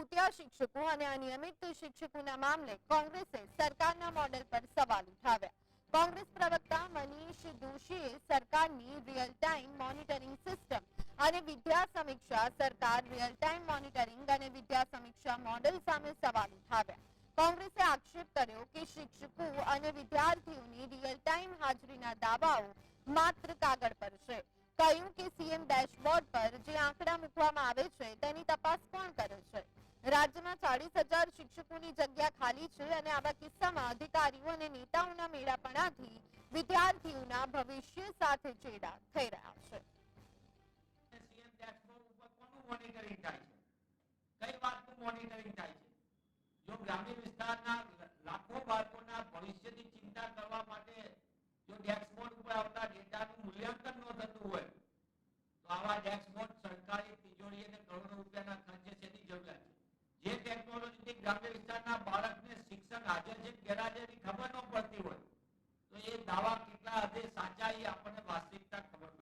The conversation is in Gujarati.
ભૂતિયા શિક્ષકો અને અનિયમિત શિક્ષકોના મામલે કોંગ્રેસે સરકારના મોડેલ પર સવાલ ઉઠાવ્યા. કોંગ્રેસ પ્રવક્તા મનીષ દોશીએ સરકારની રિયલ ટાઈમ મોનિટરિંગ સિસ્ટમ અને વિદ્યા સમીક્ષા સરકાર રિયલ ટાઈમ મોનિટરિંગ અને વિદ્યા સમીક્ષા મોડેલ સામે સવાલ ઉઠાવ્યા. કોંગ્રેસે આક્ષેપ કર્યો કે શિક્ષકો અને વિદ્યાર્થીઓની રિયલ ટાઈમ હાજરીના દાવાઓ માત્ર કાગળ પર છે. કહ્યું કે સીએમ ડેશબોર્ડ પર જે આંકડા મૂકવામાં આવે છે તેની તપાસ કોણ કરે છે? રાજ્યમાં ચાલીસ હજાર શિક્ષકોની જગ્યા ખાલી છે અને આવા કિસ્સામાં અધિકારીઓ અને નેતાઓના મેળાપણાથી વિદ્યાર્થીઓના ભવિષ્ય સાથે ચેડા થઈ રહ્યા છે. કઈ વાતનું મોનિટરિંગ થાય છે? જો ગ્રામીણ વિસ્તારના લાખો બાળકોના ભવિષ્યની ચિંતા કરવા માટે જો ડેશબોર્ડ ઉપર આવતા ડેટાનું મૂલ્યાંકન ન થતું હોય તો આવા ડેશબોર્ડ સરકારી તિજોરી અને કરોડો રૂપિયાના ખર્ચે શેની જરૂરિયાત છે જે ટેકનોલોજીથી ગ્રામ્ય વિસ્તારના બાળકને શિક્ષક હાજર છે ગેરહાજરની ખબર ન પડતી હોય, તો એ દાવા કેટલા હદે સાચા એ આપણને વાસ્તવિકતા